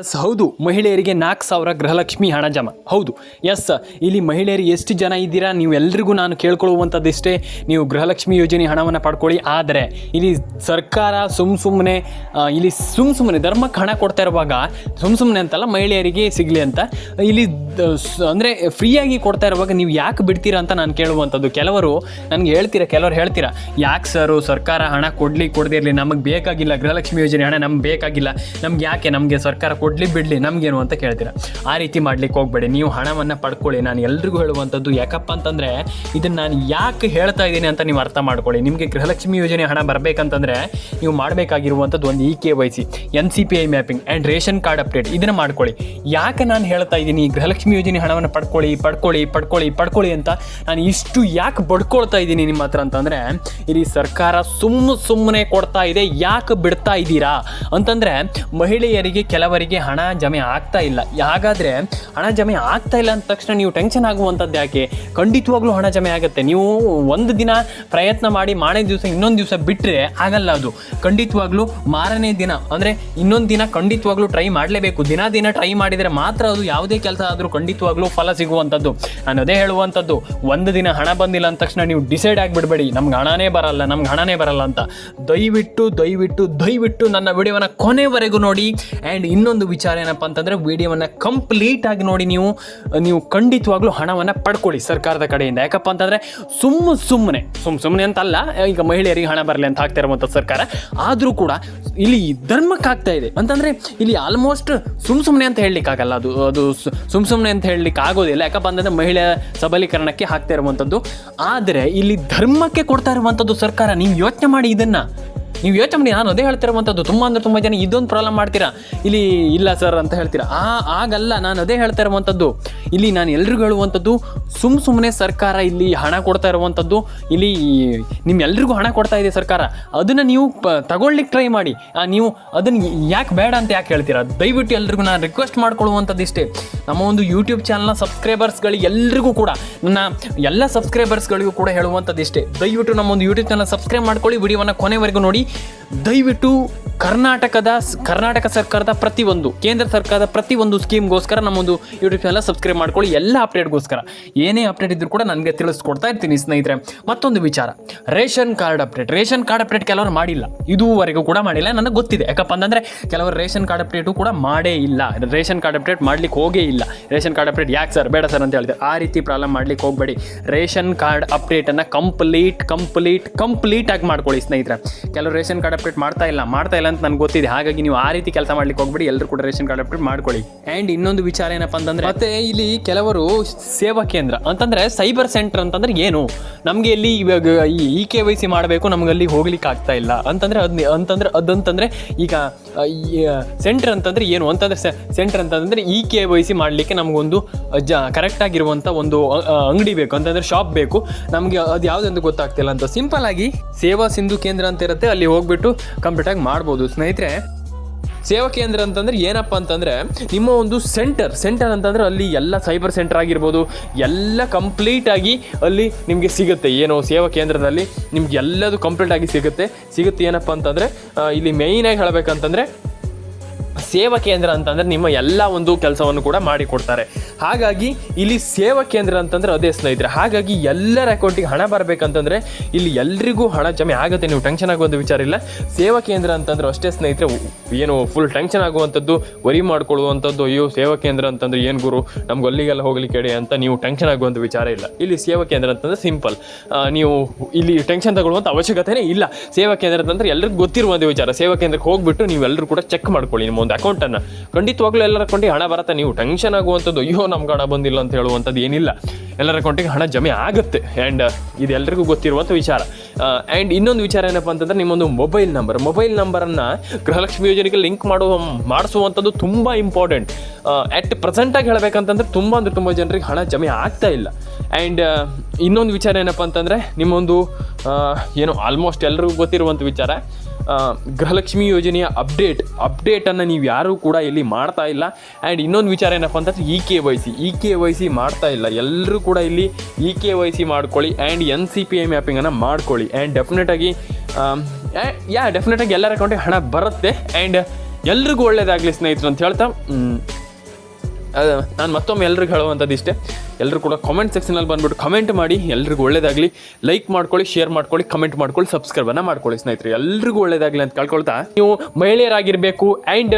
S, ಹೌದು. ಮಹಿಳೆಯರಿಗೆ ನಾಲ್ಕು ಸಾವಿರ ಗೃಹಲಕ್ಷ್ಮಿ ಹಣ ಜಮ. ಹೌದು. ಎಸ್, ಇಲ್ಲಿ ಮಹಿಳೆಯರು ಎಷ್ಟು ಜನ ಇದ್ದೀರಾ? ನೀವು ಎಲ್ರಿಗೂ ನಾನು ಕೇಳ್ಕೊಳ್ಳುವಂಥದ್ದಿಷ್ಟೇ. ನೀವು ಗೃಹಲಕ್ಷ್ಮಿ ಯೋಜನೆ ಹಣವನ್ನು ಪಡ್ಕೊಳ್ಳಿ. ಆದರೆ, ಇಲ್ಲಿ ಸರ್ಕಾರ ಸುಮ್ ಸುಮ್ಮನೆ ಇಲ್ಲಿ ಸುಮ್ ಸುಮ್ಮನೆ ಧರ್ಮಕ್ಕೆ ಹಣ ಕೊಡ್ತಾ ಇರುವಾಗ, ಸುಮ್ ಸುಮ್ಮನೆ ಅಂತಲ್ಲ ಮಹಿಳೆಯರಿಗೆ ಸಿಗಲಿ ಅಂತ, ಇಲ್ಲಿ ಅಂದರೆ ಫ್ರೀಯಾಗಿ ಕೊಡ್ತಾ ಇರುವಾಗ ನೀವು ಯಾಕೆ ಬಿಡ್ತೀರಾ ಅಂತ ನಾನು ಕೇಳುವಂಥದ್ದು. ಕೆಲವರು ನನಗೆ ಹೇಳ್ತೀರಾ? ಕೆಲವರು ಹೇಳ್ತೀರಾ, ಯಾಕೆ ಸರು ಸರ್ಕಾರ ಹಣ ಕೊಡಲಿ, ಕೊಡದೇ ಇರಲಿ, ನಮಗೆ ಬೇಕಾಗಿಲ್ಲ ಗೃಹಲಕ್ಷ್ಮಿ ಯೋಜನೆ ಹಣ, ನಮ್ಗೆ ಬೇಕಾಗಿಲ್ಲ. ನಮ್ಗೆ ಯಾಕೆ? ನಮಗೆ ಸರ್ಕಾರ ಕೊಡಲಿ ಬಿಡಲಿ, ನಮಗೇನು ಅಂತ ಕೇಳ್ತೀರ? ಆ ರೀತಿ ಮಾಡ್ಲಿಕ್ಕೆ ಹೋಗಬೇಡಿ, ನೀವು ಹಣವನ್ನು ಪಡ್ಕೊಳ್ಳಿ. ನಾನು ಎಲ್ರಿಗೂ ಹೇಳುವಂಥದ್ದು ಯಾಕಪ್ಪ ಅಂತಂದರೆ, ಇದನ್ನು ನಾನು ಯಾಕೆ ಹೇಳ್ತಾ ಇದ್ದೀನಿ ಅಂತ ನೀವು ಅರ್ಥ ಮಾಡ್ಕೊಳ್ಳಿ. ನಿಮಗೆ ಗೃಹಲಕ್ಷ್ಮಿ ಯೋಜನೆ ಹಣ ಬರಬೇಕಂತಂದರೆ, ನೀವು ಮಾಡಬೇಕಾಗಿರುವಂಥದ್ದು ಒಂದು E K Y C, N C P I mapping and ration card update. ಇದನ್ನು ಮಾಡ್ಕೊಳ್ಳಿ. ಯಾಕೆ ನಾನು ಹೇಳ್ತಾ ಇದ್ದೀನಿ, ಗೃಹಲಕ್ಷ್ಮಿ ಯೋಜನೆ ಹಣವನ್ನು ಪಡ್ಕೊಳ್ಳಿ ಪಡ್ಕೊಳ್ಳಿ ಪಡ್ಕೊಳ್ಳಿ ಪಡ್ಕೊಳ್ಳಿ ಅಂತ ನಾನು ಇಷ್ಟು ಯಾಕೆ ಬಡ್ಕೊಳ್ತಾ ಇದ್ದೀನಿ ನಿಮ್ಮ ಹತ್ರ ಅಂತಂದರೆ ಇಲ್ಲಿ ಸರ್ಕಾರ ಸುಮ್ಮನೆ ಸುಮ್ಮನೆ ಕೊಡ್ತಾ ಇದೆ, ಯಾಕೆ ಬಿಡ್ತಾ ಇದ್ದೀರಾ ಅಂತಂದರೆ, ಮಹಿಳೆಯರಿಗೆ, ಕೆಲವರಿಗೆ ಹಣ ಜಮೆ ಆಗ್ತಾ ಇಲ್ಲ. ಹಾಗಾದರೆ ಹಣ ಜಮೆ ಆಗ್ತಾ ಇಲ್ಲ ಅಂದ ತಕ್ಷಣ ನೀವು ಟೆನ್ಷನ್ ಆಗುವಂಥದ್ದು ಯಾಕೆ? ಖಂಡಿತವಾಗ್ಲೂ ಹಣ ಜಮೆ ಆಗುತ್ತೆ. ನೀವು ಒಂದು ದಿನ ಪ್ರಯತ್ನ ಮಾಡಿ ಮಾರನೇ ದಿವಸ ಇನ್ನೊಂದು ದಿವಸ ಬಿಟ್ಟರೆ ಆಗಲ್ಲ ಅದು. ಖಂಡಿತವಾಗ್ಲೂ ಮಾರನೇ ದಿನ, ಅಂದರೆ ಇನ್ನೊಂದು ದಿನ ಖಂಡಿತವಾಗ್ಲೂ ಟ್ರೈ ಮಾಡಲೇಬೇಕು. ದಿನ ದಿನ ಟ್ರೈ ಮಾಡಿದರೆ ಮಾತ್ರ ಅದು ಯಾವುದೇ ಕೆಲಸ ಆದರೂ ಖಂಡಿತವಾಗ್ಲೂ ಫಲ ಸಿಗುವಂಥದ್ದು. ನಾನು ಅದೇ ಹೇಳುವಂಥದ್ದು. ಒಂದು ದಿನ ಹಣ ಬಂದಿಲ್ಲ ಅಂದ ತಕ್ಷಣ ನೀವು ಡಿಸೈಡ್ ಆಗಿಬಿಡ್ಬೇಡಿ. ನಮ್ಗೆ ಹಣನೇ ಬರಲ್ಲ, ನಮ್ಗೆ ಹಣನೇ ಬರಲ್ಲ ಅಂತ. ದಯವಿಟ್ಟು ದಯವಿಟ್ಟು ದಯವಿಟ್ಟು ನನ್ನ ವಿಡಿಯೋನ ಕೊನೆವರೆಗೂ ನೋಡಿ. ಆ್ಯಂಡ್ ಇನ್ನೊಂದು ವಿಚಾರ ಏನಪ್ಪ ಅಂತಂದರೆ ವಿಡಿಯೋವನ್ನು ಕಂಪ್ಲೀಟ್ ಆಗಿ ನೋಡಿ ನೀವು ನೀವು ಖಂಡಿತವಾಗ್ಲೂ ಹಣವನ್ನು ಪಡ್ಕೊಳ್ಳಿ ಸರ್ಕಾರದ ಕಡೆಯಿಂದ. ಯಾಕಪ್ಪ ಅಂತಂದರೆ ಸುಮ್ಮ ಸುಮ್ಮನೆ ಸುಮ್ಮ ಸುಮ್ಮನೆ ಅಂತಲ್ಲ, ಈಗ ಮಹಿಳೆಯರಿಗೆ ಹಣ ಬರಲಿ ಅಂತ ಹಾಕ್ತಾ ಇರುವಂಥ ಸರ್ಕಾರ, ಆದರೂ ಕೂಡ ಇಲ್ಲಿ ಧರ್ಮಕ್ಕೆ ಆಗ್ತಾ ಇದೆ. ಅಂತಂದರೆ ಇಲ್ಲಿ ಆಲ್ಮೋಸ್ಟ್ ಸುಮ್ಮ ಸುಮ್ಮನೆ ಅಂತ ಹೇಳಲಿಕ್ಕಾಗಲ್ಲ ಅದು ಅದು ಸುಮ್ಮ ಸುಮ್ ಸುಮ್ಮನೆ ಅಂತ ಹೇಳಲಿಕ್ಕೆ ಆಗೋದಿಲ್ಲ ಯಾಕಪ್ಪ ಅಂತಂದರೆ ಮಹಿಳೆಯ ಸಬಲೀಕರಣಕ್ಕೆ ಹಾಕ್ತಾ ಇರುವಂಥದ್ದು ಆದರೆ ಇಲ್ಲಿ ಧರ್ಮಕ್ಕೆ ಕೊಡ್ತಾ ಇರುವಂಥದ್ದು ಸರ್ಕಾರ, ನೀವು ಯೋಚನೆ ಮಾಡಿ ಇದನ್ನು. ನೀವು ಯೋಚನೆ ಮಾಡಿ, ನಾನು ಅದೇ ಹೇಳ್ತಿರುವಂಥದ್ದು. ತುಂಬ ಅಂದರೆ ತುಂಬ ಜನ ಇದೊಂದು ಪ್ರಾಬ್ಲಮ್ ಮಾಡ್ತೀರಾ? ಇಲ್ಲಿ ಇಲ್ಲ ಸರ್ ಅಂತ ಹೇಳ್ತೀರಾ? ಆ, ಆಗಲ್ಲ, ನಾನು ಅದೇ ಹೇಳ್ತಾ ಇರುವಂಥದ್ದು. ಇಲ್ಲಿ ನಾನು ಎಲ್ರಿಗೂ ಹೇಳುವಂಥದ್ದು ಸುಮ್ಮ ಸುಮ್ಮನೆ ಸರ್ಕಾರ ಇಲ್ಲಿ ಹಣ ಕೊಡ್ತಾ ಇರುವಂಥದ್ದು. ಇಲ್ಲಿ ನಿಮ್ಮೆಲ್ರಿಗೂ ಹಣ ಕೊಡ್ತಾ ಇದೆ ಸರ್ಕಾರ. ಅದನ್ನು ನೀವು ಪ ತಗೊಳ್ಲಿಕ್ಕೆ ಟ್ರೈ ಮಾಡಿ. ನೀವು ಅದನ್ನು ಯಾಕೆ ಬೇಡ ಅಂತ ಯಾಕೆ ಹೇಳ್ತೀರಾ? ದಯವಿಟ್ಟು ಎಲ್ರಿಗೂ ನಾನು ರಿಕ್ವೆಸ್ಟ್ ಮಾಡ್ಕೊಳ್ಳುವಂಥದ್ದು ಇಷ್ಟೇ. ನಮ್ಮ ಒಂದು ಯೂಟ್ಯೂಬ್ ಚಾನಲ್ನ ಸಬ್ಸ್ಕ್ರೈಬರ್ಸ್ಗಳಿಗೆ ಎಲ್ರಿಗೂ ಕೂಡ, ನನ್ನ ಎಲ್ಲ ಸಬ್ಸ್ಕ್ರೈಬರ್ಸ್ಗಳಿಗೂ ಕೂಡ ಹೇಳುವಂಥದ್ದು ಇಷ್ಟೇ. ದಯವಿಟ್ಟು ನಮ್ಮ ಒಂದು ಯೂಟ್ಯೂಬ್ ಚಾನಲ್ ಸಬ್ಸ್ಕ್ರೈಬ್ ಮಾಡ್ಕೊಳ್ಳಿ. ವಿಡಿಯೋವನ್ನು ಕೊನೆವರೆಗೂ ನೋಡಿ. ದಯವಿಟ್ಟು ಕರ್ನಾಟಕದ ಕರ್ನಾಟಕ ಸರ್ಕಾರದ ಪ್ರತಿಯೊಂದು, ಕೇಂದ್ರ ಸರ್ಕಾರದ ಪ್ರತಿಯೊಂದು ಸ್ಕೀಮ್ಗೋಸ್ಕರ ನಮ್ಮೊಂದು ಯೂಟ್ಯೂಬ್ ಚಾನಲ್ ಸಬ್ಸ್ಕ್ರೈಬ್ ಮಾಡ್ಕೊಳ್ಳಿ. ಎಲ್ಲ ಅಪ್ಡೇಟ್ಗೋಸ್ಕರ ಏನೇ ಅಪ್ಡೇಟ್ ಇದ್ರೂ ಕೂಡ ನನಗೆ ತಿಳಿಸ್ಕೊಡ್ತಾ ಇರ್ತೀನಿ ಸ್ನೇಹಿತರೆ. ಮತ್ತೊಂದು ವಿಚಾರ. Ration card update ration card update ಕೆಲವರು ಮಾಡಿಲ್ಲ. ಇದುವರೆಗೂ ಕೂಡ ಮಾಡಿಲ್ಲ. ನನಗೆ ಗೊತ್ತಿದೆ. ಯಾಕಪ್ಪ ಅಂತಂದರೆ ಕೆಲವರು ರೇಷನ್ ಕಾರ್ಡ್ ಅಪ್ಡೇಟು ಕೂಡ ಮಾಡೇ ಇಲ್ಲ. ರೇಷನ್ ಕಾರ್ಡ್ ಅಪ್ಡೇಟ್ ಮಾಡ್ಲಿಕ್ಕೆ ಹೋಗೇ ಇಲ್ಲ. ರೇಷನ್ ಕಾರ್ಡ್ ಅಪ್ಡೇಟ್ ಯಾಕೆ ಸರ್ ಬೇಡ ಸರ್ ಅಂತ ಹೇಳಿದೆ ಆ ರೀತಿ ಪ್ರಾಬ್ಲಮ್ ಮಾಡ್ಲಿಕ್ಕೆ ಹೋಗಬೇಡಿ. ರೇಷನ್ ಕಾರ್ಡ್ ಅಪ್ಡೇಟನ್ನು ಕಂಪ್ಲೀಟ್ ಕಂಪ್ಲೀಟ್ ಕಂಪ್ಲೀಟಾಗಿ ಮಾಡ್ಕೊಳ್ಳಿ ಸ್ನೇಹಿತರೆ. ಕೆಲವರು ರೇಷನ್ ಕಾರ್ಡ್ ಅಪ್ಡೇಟ್ ಮಾಡ್ತಾ ಇಲ್ಲ. ಮಾಡ್ತಾ ಇಲ್ಲ ಅಂತ ನನಗೆ ಗೊತ್ತಿದೆ. ಹಾಗಾಗಿ ನೀವು ಆ ರೀತಿ ಕೆಲಸ ಮಾಡ್ಲಿಕ್ಕೆ ಹೋಗ್ಬಿಡಿ. ಎಲ್ಲರೂ ಕೂಡ ರೇಷನ್ ಕಾರ್ಡ್ ಅಪ್ಡೇಟ್ ಮಾಡ್ಕೊಳ್ಳಿ. ಅಂಡ್ ಇನ್ನೊಂದು ವಿಚಾರ ಏನಪ್ಪ ಅಂತಂದ್ರೆ ಮತ್ತೆ ಇಲ್ಲಿ ಕೆಲವರು ಸೇವಾ ಕೇಂದ್ರ ಅಂತಂದ್ರೆ ಸೈಬರ್ ಸೆಂಟರ್ ಅಂತಂದ್ರೆ ಏನು? ನಮಗೆ ಇಲ್ಲಿ ಇವಾಗ ಈ ಇ ಕೆ ವೈ ಸಿ ಮಾಡಬೇಕು ನಮ್ಗೆ ಅಲ್ಲಿ ಹೋಗ್ಲಿಕ್ಕೆ ಆಗ್ತಾ ಇಲ್ಲ. ಅಂತಂದ್ರೆ ಅದ್ ಅಂತಂದ್ರೆ ಅದಂತಂದ್ರೆ ಈಗ ಸೆಂಟರ್ ಅಂತಂದ್ರೆ ಏನು? ಅಂತಂದ್ರೆ ಸೆಂಟರ್ ಅಂತಂದ್ರೆ ಇ ಕೆ ವೈ ಸಿ ಮಾಡಲಿಕ್ಕೆ ನಮಗೊಂದು ಜ ಕರೆಕ್ಟ್ ಆಗಿರುವಂತ ಒಂದು ಅಂಗಡಿ ಬೇಕು. ಅಂತಂದ್ರೆ ಶಾಪ್ ಬೇಕು. ನಮಗೆ ಅದು ಯಾವುದೆಂದು ಗೊತ್ತಾಗ್ತಿಲ್ಲ ಅಂತ. ಸಿಂಪಲ್ ಆಗಿ ಸೇವಾ ಸಿಂಧು ಕೇಂದ್ರ ಅಂತ ಇರುತ್ತೆ. ಅಲ್ಲಿ ಹೋಗ್ಬಿಟ್ಟು ಕಂಪ್ಲೀಟ್ ಆಗಿ ಮಾಡ್ಬೋದು ಸ್ನೇಹಿತರೆ, ಸೇವಾ ಕೇಂದ್ರ ಅಂತಂದ್ರೆ ಏನಪ್ಪ ಅಂತಂದ್ರೆ ನಿಮ್ಮ ಒಂದು ಸೆಂಟರ್ ಸೆಂಟರ್ ಅಂತಂದ್ರೆ ಅಲ್ಲಿ ಎಲ್ಲ ಸೈಬರ್ ಸೆಂಟರ್ ಆಗಿರ್ಬೋದು, ಎಲ್ಲ ಕಂಪ್ಲೀಟ್ ಆಗಿ ಅಲ್ಲಿ ನಿಮಗೆ ಸಿಗುತ್ತೆ. ಏನು ಸೇವಾ ಕೇಂದ್ರದಲ್ಲಿ ನಿಮ್ಗೆ ಎಲ್ಲದು ಕಂಪ್ಲೀಟ್ ಆಗಿ ಸಿಗುತ್ತೆ. ಸಿಗುತ್ತೆ ಏನಪ್ಪ ಅಂತಂದ್ರೆ ಇಲ್ಲಿ ಇಲ್ಲಿ ಮೇಯ್ನಾಗಿ ಹೇಳಬೇಕಂತಂದ್ರೆ ಸೇವಾ ಕೇಂದ್ರ ಅಂತಂದ್ರೆ ನಿಮ್ಮ ಎಲ್ಲ ಒಂದು ಕೆಲಸವನ್ನು ಕೂಡ ಮಾಡಿಕೊಡ್ತಾರೆ. ಹಾಗಾಗಿ ಇಲ್ಲಿ ಸೇವಾ ಕೇಂದ್ರ ಅಂತಂದ್ರೆ ಅದೇ ಸ್ನೇಹಿತರೆ, ಹಾಗಾಗಿ ಎಲ್ಲರ ಅಕೌಂಟಿಗೆ ಹಣ ಬರಬೇಕಂತಂದ್ರೆ ಇಲ್ಲಿ ಎಲ್ರಿಗೂ ಹಣ ಜಮೆ ಆಗುತ್ತೆ, ನೀವು ಟೆನ್ಷನ್ ಆಗುವಂಥ ವಿಚಾರ ಇಲ್ಲ. ಸೇವಾ ಕೇಂದ್ರ ಅಂತಂದ್ರೆ ಅಷ್ಟೇ ಸ್ನೇಹಿತರೆ, ಏನು ಫುಲ್ ಟೆನ್ಷನ್ ಆಗುವಂಥದ್ದು, ವರಿ ಮಾಡ್ಕೊಳ್ಳುವಂಥದ್ದು, ಅಯ್ಯೋ ಸೇವಾ ಕೇಂದ್ರ ಅಂತಂದ್ರೆ ಏನು ಗುರು, ನಮ್ಗೆ ಅಲ್ಲಿಗೆಲ್ಲ ಹೋಗ್ಲಿಕ್ಕೆ ಹೇಳಿ ಅಂತ ನೀವು ಟೆನ್ಷನ್ ಆಗುವಂಥ ವಿಚಾರ ಇಲ್ಲ. ಇಲ್ಲಿ ಸೇವಾ ಕೇಂದ್ರ ಅಂತಂದ್ರೆ ಸಿಂಪಲ್. ನೀವು ಇಲ್ಲಿ ಟೆನ್ಷನ್ ತಗೊಳ್ಳುವಂಥ ಅವಶ್ಯಕತೆನೇ ಇಲ್ಲ. ಸೇವಾ ಕೇಂದ್ರ ಅಂತಂದ್ರೆ ಎಲ್ಲರಿಗೂ ಗೊತ್ತಿರುವಂಥ ವಿಚಾರ, ಸೇವಾ ಕೇಂದ್ರಕ್ಕೆ ಹೋಗ್ಬಿಟ್ಟು ನೀವು ಎಲ್ಲರೂ ಕೂಡ ಚೆಕ್ ಮಾಡ್ಕೊಳ್ಳಿ ನಿಮ್ಮ ಅಕೌಂಟನ್ನು. ಖಂಡಿತವಾಗ್ಲೂ ಎಲ್ಲರ ಅಕೌಂಟಿಗೆ ಹಣ ಬರುತ್ತೆ. ನೀವು ಟೆನ್ಷನ್ ಆಗುವಂಥದ್ದು, ಅಯ್ಯೋ, ನಮ್ಗೆ ಹಣ ಬಂದಿಲ್ಲ ಅಂತ ಹೇಳುವಂಥದ್ದು ಏನಿಲ್ಲ. ಎಲ್ಲರ ಅಕೌಂಟಿಗೆ ಹಣ ಜಮೆ ಆಗುತ್ತೆ. ಆ್ಯಂಡ್ ಇದು ಗೊತ್ತಿರುವಂಥ ವಿಚಾರ. ಆ್ಯಂಡ್ ಇನ್ನೊಂದು ವಿಚಾರ ಏನಪ್ಪ ಅಂತಂದ್ರೆ, ನಿಮ್ಮೊಂದು ಮೊಬೈಲ್ ನಂಬರ್ ಮೊಬೈಲ್ ನಂಬರನ್ನು ಗೃಹಲಕ್ಷ್ಮಿ ಯೋಜನೆಗೆ ಲಿಂಕ್ ಮಾಡುವ ಮಾಡಿಸುವಂಥದ್ದು ತುಂಬ ಇಂಪಾರ್ಟೆಂಟ್ ಅಟ್ ಪ್ರೆಸೆಂಟಾಗಿ ಹೇಳಬೇಕಂತಂದ್ರೆ, ತುಂಬ ಅಂದರೆ ತುಂಬ ಜನರಿಗೆ ಹಣ ಜಮೆ ಆಗ್ತಾ ಇಲ್ಲ. ಆ್ಯಂಡ್ ಇನ್ನೊಂದು ವಿಚಾರ ಏನಪ್ಪ ಅಂತಂದರೆ, ನಿಮ್ಮೊಂದು ಏನು ಆಲ್ಮೋಸ್ಟ್ ಎಲ್ರಿಗೂ ಗೊತ್ತಿರುವಂಥ ವಿಚಾರ. ಗೃಹಲಕ್ಷ್ಮಿ ಯೋಜನೆಯ ಅಪ್ಡೇಟ್ ಅಪ್ಡೇಟನ್ನು ನೀವು ಯಾರೂ ಕೂಡ ಇಲ್ಲಿ ಮಾಡ್ತಾ ಇಲ್ಲ. ಆ್ಯಂಡ್ ಇನ್ನೊಂದು ವಿಚಾರ ಏನಪ್ಪ ಅಂತಂದ್ರೆ E K Y C E K Y C ಮಾಡ್ತಾ ಇಲ್ಲ. ಎಲ್ಲರೂ ಕೂಡ ಇಲ್ಲಿ ಇ ಕೆ ವೈ ಸಿ ಮಾಡ್ಕೊಳ್ಳಿ and N C P I ಮ್ಯಾಪಿಂಗನ್ನು ಮಾಡ್ಕೊಳ್ಳಿ. ಆ್ಯಂಡ್ ಡೆಫಿನೆಟಾಗಿ ಯಾ ಡೆಫಿನೆಟಾಗಿ ಎಲ್ಲರ ಅಕೌಂಟಿಗೆ ಹಣ ಬರುತ್ತೆ. ಆ್ಯಂಡ್ ಎಲ್ರಿಗೂ ಒಳ್ಳೇದಾಗಲಿ ಸ್ನೇಹಿತರು ಅಂತ ಹೇಳ್ತಾ ನಾನು ಮತ್ತೊಮ್ಮೆ ಎಲ್ರಿಗೂ ಹೇಳುವಂಥದ್ದು ಇಷ್ಟೇ. ಎಲ್ಲರೂ ಕೂಡ ಕಾಮೆಂಟ್ ಸೆಕ್ಷನಲ್ಲಿ ಬಂದ್ಬಿಟ್ಟು ಕಮೆಂಟ್ ಮಾಡಿ, ಎಲ್ರಿಗೂ ಒಳ್ಳೇದಾಗಲಿ. ಲೈಕ್ ಮಾಡ್ಕೊಳ್ಳಿ ಶೇರ್ ಮಾಡ್ಕೊಳ್ಳಿ ಕಮೆಂಟ್ ಮಾಡ್ಕೊಳ್ಳಿ ಸಬ್ಸ್ಕ್ರೈಬನ್ನು ಮಾಡ್ಕೊಳ್ಳಿ ಸ್ನೇಹಿತರೆ. ಎಲ್ರಿಗೂ ಒಳ್ಳೇದಾಗಲಿ ಅಂತ ಕಳ್ಕೊಳ್ತಾ. ನೀವು ಮಹಿಳೆಯರಾಗಿರಬೇಕು ಆ್ಯಂಡ್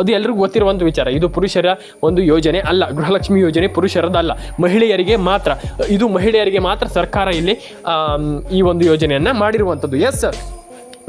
ಅದು ಎಲ್ರಿಗೂ ಗೊತ್ತಿರುವಂಥ ವಿಚಾರ. ಇದು ಪುರುಷರ ಒಂದು ಯೋಜನೆ ಅಲ್ಲ. ಗೃಹಲಕ್ಷ್ಮಿ ಯೋಜನೆ ಪುರುಷರದಲ್ಲ ಮಹಿಳೆಯರಿಗೆ ಮಾತ್ರ, ಇದು ಮಹಿಳೆಯರಿಗೆ ಮಾತ್ರ ಸರ್ಕಾರ ಇಲ್ಲಿ ಈ ಒಂದು ಯೋಜನೆಯನ್ನು ಮಾಡಿರುವಂಥದ್ದು. ಎಸ್ ಸರ್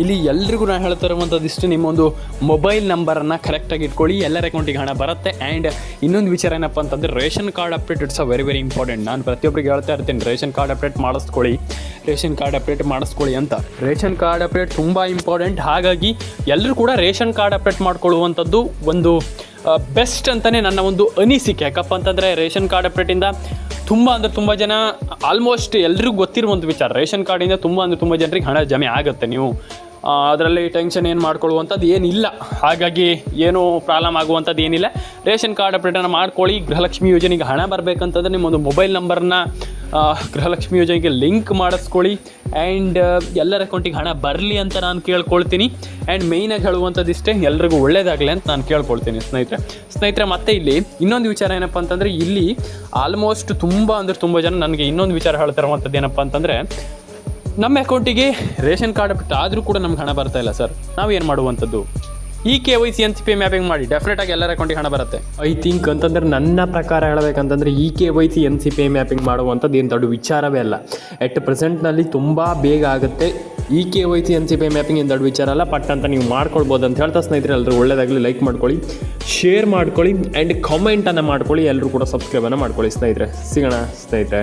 ಇಲ್ಲಿ ಎಲ್ರಿಗೂ ನಾನು ಹೇಳ್ತಾ ಇರುವಂಥದ್ದು ಇಷ್ಟು. ನಿಮ್ಮೊಂದು ಮೊಬೈಲ್ ನಂಬರನ್ನು ಕರೆಕ್ಟಾಗಿ ಇಟ್ಕೊಳ್ಳಿ. ಎಲ್ಲರ ಅಕೌಂಟಿಗೆ ಹಣ ಬರುತ್ತೆ. ಆ್ಯಂಡ್ ಇನ್ನೊಂದು ವಿಚಾರ ಏನಪ್ಪ ಅಂತಂದರೆ, ration card update it's a very very important ನಾನು ಪ್ರತಿಯೊಬ್ಬರಿಗೆ ಹೇಳ್ತಾ ಇರ್ತೀನಿ, ರೇಷನ್ ಕಾರ್ಡ್ ಅಪ್ಡೇಟ್ ಮಾಡಿಸ್ಕೊಳ್ಳಿ. ರೇಷನ್ ಕಾರ್ಡ್ ಅಪ್ಡೇಟ್ ಮಾಡಿಸ್ಕೊಳ್ಳಿ ಅಂತ. ರೇಷನ್ ಕಾರ್ಡ್ ಅಪ್ಡೇಟ್ ತುಂಬ ಇಂಪಾರ್ಟೆಂಟ್ ಹಾಗಾಗಿ ಎಲ್ಲರೂ ಕೂಡ ರೇಷನ್ ಕಾರ್ಡ್ ಅಪ್ಡೇಟ್ ಮಾಡ್ಕೊಳ್ಳುವಂಥದ್ದು ಒಂದು ಬೆಸ್ಟ್ ಅಂತಲೇ ನನ್ನ ಒಂದು ಅನಿಸಿಕೆ. ಯಾಕಪ್ಪ ಅಂತಂದರೆ, ರೇಷನ್ ಕಾರ್ಡ್ ಅಪ್ಡೇಟಿಂದ ತುಂಬ ಅಂದರೆ ತುಂಬ ಜನ ಆಲ್ಮೋಸ್ಟ್ ಎಲ್ರಿಗೂ ಗೊತ್ತಿರುವಂಥ ವಿಚಾರ. ರೇಷನ್ ಕಾರ್ಡಿಂದ ತುಂಬ ಅಂದರೆ ತುಂಬ ಜನರಿಗೆ ಹಣ ಜಮೆ ಆಗುತ್ತೆ. ನೀವು ಅದರಲ್ಲಿ ಟೆನ್ಷನ್ ಏನು ಮಾಡ್ಕೊಳ್ಳುವಂಥದ್ದು ಏನಿಲ್ಲ. ಹಾಗಾಗಿ ಏನು ಪ್ರಾಬ್ಲಮ್ ಆಗುವಂಥದ್ದು ಏನಿಲ್ಲ. ರೇಷನ್ ಕಾರ್ಡ್ ಅಪ್ಡೇಟನ್ನು ಮಾಡ್ಕೊಳ್ಳಿ. ಗೃಹಲಕ್ಷ್ಮಿ ಯೋಜನೆಗೆ ಹಣ ಬರಬೇಕಂತಂದ್ರೆ ನಿಮ್ಮೊಂದು ಮೊಬೈಲ್ ನಂಬರ್ನ ಗೃಹಲಕ್ಷ್ಮಿ ಯೋಜನೆಗೆ ಲಿಂಕ್ ಮಾಡಿಸ್ಕೊಳ್ಳಿ. ಆ್ಯಂಡ್ ಎಲ್ಲರ ಅಕೌಂಟಿಗೆ ಹಣ ಬರಲಿ ಅಂತ ನಾನು ಕೇಳ್ಕೊಳ್ತೀನಿ. ಆ್ಯಂಡ್ ಮೇಯ್ನಾಗಿ ಹೇಳುವಂಥದ್ದು ಇಷ್ಟೇ, ಎಲ್ರಿಗೂ ಒಳ್ಳೇದಾಗಲಿ ಅಂತ ನಾನು ಕೇಳ್ಕೊಳ್ತೀನಿ ಸ್ನೇಹಿತರೆ. ಸ್ನೇಹಿತರೆ, ಮತ್ತೆ ಇಲ್ಲಿ ಇನ್ನೊಂದು ವಿಚಾರ ಏನಪ್ಪ ಅಂತಂದರೆ, ಇಲ್ಲಿ ಆಲ್ಮೋಸ್ಟ್ ತುಂಬ ಅಂದರೆ ತುಂಬ ಜನ ನನಗೆ ಇನ್ನೊಂದು ವಿಚಾರ ಹೇಳ್ತಾ ಇರುವಂಥದ್ದು ಏನಪ್ಪ ಅಂತಂದರೆ ನಮ್ಮ ಅಕೌಂಟಿಗೆ ರೇಷನ್ ಕಾರ್ಡ್ ಬಿಟ್ಟು ಆದರೂ ಕೂಡ ನಮ್ಗೆ ಹಣ ಬರ್ತಾ ಇಲ್ಲ ಸರ್. ನಾವೇನು ಮಾಡುವಂಥದ್ದು? E K Y C N C P mapping ಮಾಡಿ ಡೆಫಿನೆಟ್ ಆಗಿ ಎಲ್ಲರ ಅಕೌಂಟಿಗೆ ಹಣ ಬರುತ್ತೆ. ಐ ಥಿಂಕ್ ಅಂತಂದ್ರೆ ನನ್ನ ಪ್ರಕಾರ ಹೇಳಬೇಕಂತಂದ್ರೆ E K Y C N C P mapping ಮಾಡುವಂಥದ್ದು ಏನು ದೊಡ್ಡ ವಿಚಾರವೇ ಅಲ್ಲ. ಎಟ್ ಪ್ರೆಸೆಂಟ್ನಲ್ಲಿ ತುಂಬ ಬೇಗ ಆಗುತ್ತೆ. E K Y C N C P mapping ಏನು ದೊಡ್ಡ ವಿಚಾರ ಅಲ್ಲ ಪಟ್ ಅಂತ ನೀವು ಮಾಡ್ಕೊಳ್ಬೋದು ಅಂತ ಹೇಳ್ತಾ ಸ್ನೇಹಿತರೆ, ಎಲ್ಲರೂ ಒಳ್ಳೆಯದಾಗಲಿ ಲೈಕ್ ಮಾಡ್ಕೊಳ್ಳಿ ಶೇರ್ ಮಾಡ್ಕೊಳ್ಳಿ ಆ್ಯಂಡ್ ಕಮೆಂಟನ್ನು ಮಾಡ್ಕೊಳ್ಳಿ, ಎಲ್ಲರೂ ಕೂಡ ಸಬ್ಸ್ಕ್ರೈಬನ್ನು ಮಾಡ್ಕೊಳ್ಳಿ ಸ್ನೇಹಿತರೆ. ಸಿಗೋಣ ಸ್ನೇಹಿತರೆ.